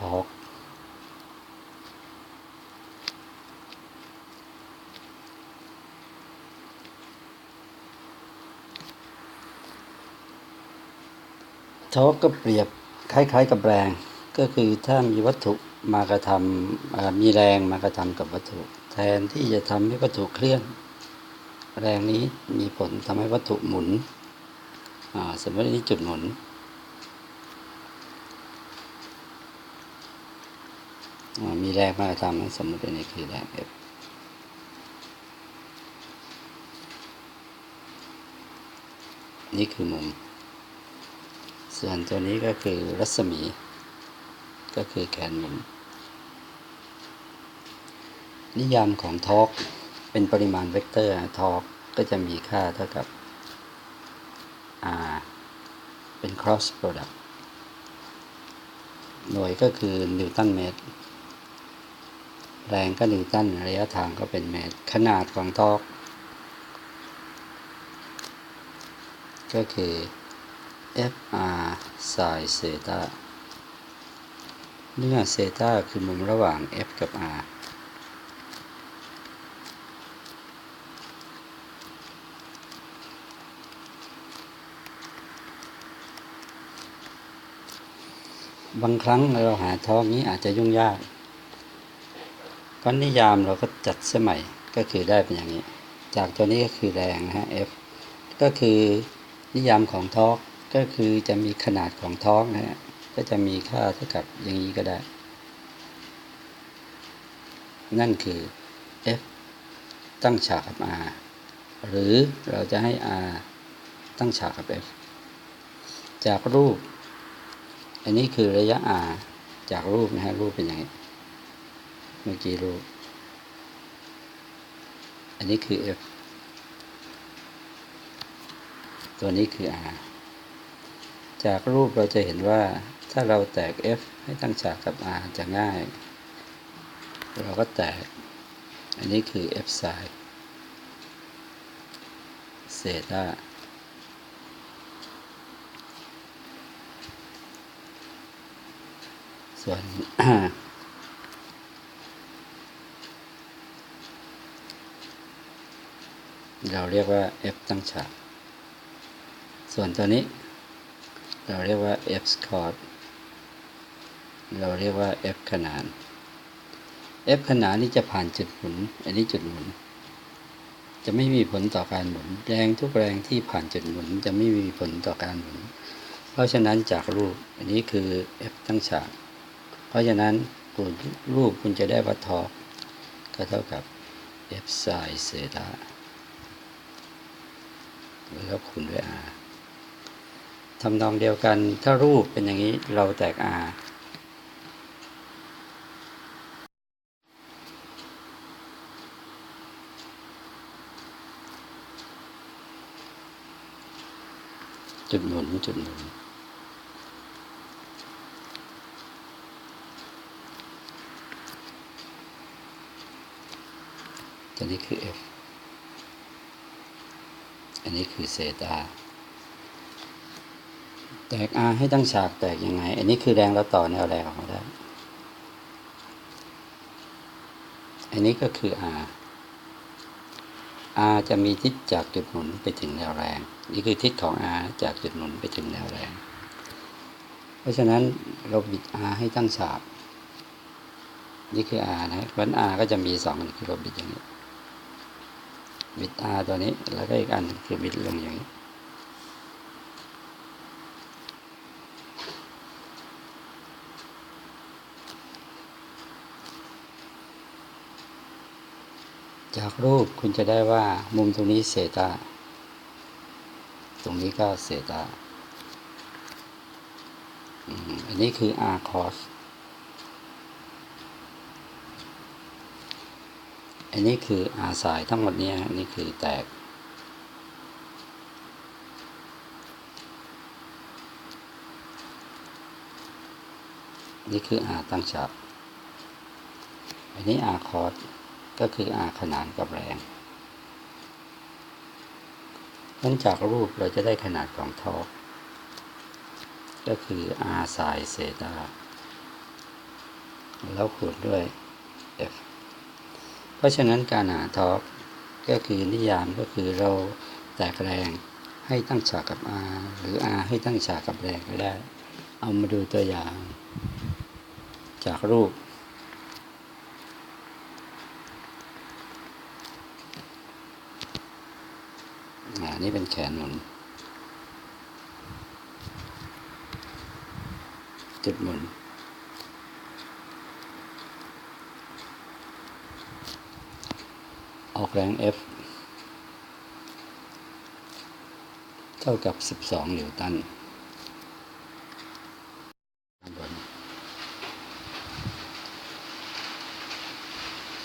ทอร์กทอกก็เปรียบคล้ายๆกับแรง ก็คือถ้ามีวัตถุมากระทำมีแรงมากระทำกับวัตถุ แทนที่จะทำให้วัตถุเคลื่อน แรงนี้มีผลทำให้วัตถุหมุนสมมติอันนี้จุดหมุน อ่า มีแรงมากทำสมมติอันนี้คือแรง F นี่คือมุม ส่วนตัวนี้ก็คือรัศมี ก็คือแกนมุนนิยามของทอร์กเป็นปริมาณเวกเตอร์ทอร์กก็จะมีค่าเท่ากับ r เป็น cross product หน่วยก็คือนิวตันเมตร แรงก็นิวตันระยะทางก็เป็นเมตร ขนาดของทอร์กก็คือ FR sin เซตาเมื่อเซตาคือมุมระหว่าง F กับ R บางครั้งเราหาทอกนี้อาจจะยุ่งยาก ก็นิยามเราก็จัดสมัยก็คือได้เป็นอย่างนี้ จากตัวนี้ก็คือแรงนะฮะ F ก็คือนิยามของทอกก็คือจะมีขนาดของท้อร์กนะฮะก็จะมีค่าเท่ากับอย่างนี้ก็ได้ นั่นคือ F ตั้งฉากกับ R หรือเราจะให้ R ตั้งฉากกับ F จากรูป อันนี้คือระยะ R จากรูปนะฮะรูปเป็นอย่างนี้ เมื่อกี้รูป อันนี้คือ F ตัวนี้คือ R จากรูปเราจะเห็นว่าถ้าเราแตก F ให้ตั้งฉากกับ R จะง่าย เราก็แตก อันนี้คือ F sin เซตาส่วน เราเรียกว่า f ตั้งฉาก ส่วนตัวนี้ เราเรียกว่า f squared เราเรียกว่า f ขนาน f ขนานนี่จะผ่านจุดหมุน อันนี้จุดหมุน จะไม่มีผลต่อการหมุน แรงทุกแรงที่ผ่านจุดหมุน จะไม่มีผลต่อการหมุน เพราะฉะนั้นจากรูป อันนี้คือ f ตั้งฉาก เพราะฉะนั้นรูปคุณจะได้วัตทอกก็เท่ากับ f sin เซตา แล้วก็คูณด้วย r ทำนองเดียวกันถ้ารูปเป็นอย่างนี้เราแตก r จุดหมุนจุดหมุนตัวนี้คือ f อันนี้คือเซตาแตก r ให้ตั้งฉากแตกยังไง อันนี้คือแรงเราต่อแนวแรงออกมาได้อันนี้ก็คือ r r จะมีทิศจากจุดหมุนไปถึงแนวแรง นี่คือทิศของ r จากจุดหมุนไปถึงแนวแรง เพราะฉะนั้นเราบิด r ให้ตั้งฉาก นี่คือ r นะวัน r ก็จะมีสองคือเราบิดอย่างนี้ บิด r ตัวนี้ แล้วก็อีกอันคือบิดลงอย่างนี้ จากรูปคุณจะได้ว่ามุมตรงนี้เซตาตรงนี้ก็เซตาอันนี้คือ r cos อันนี้คือ r สายทั้งหมดเนี้นนี้คือแตก นี่คือ r ตั้งฉากอันนี้ r cos ก็คือ r ขนานกับแรงนั้นจากรูปเราจะได้ขนาดของทอกก็คือ r sin เซตาแล้วคูณด้วย เพราะฉะนั้นการหาทอร์กก็คือนิยามก็คือเราแตกแรงให้ตั้งฉากกับ r หรือ r ให้ตั้งฉากกับแรงก็ได้ เอามาดูตัวอย่าง จากรูปอ่านี่เป็นแขนหมุน จุดหมุน อกแรง F เท่ากับ 12 นิวตัน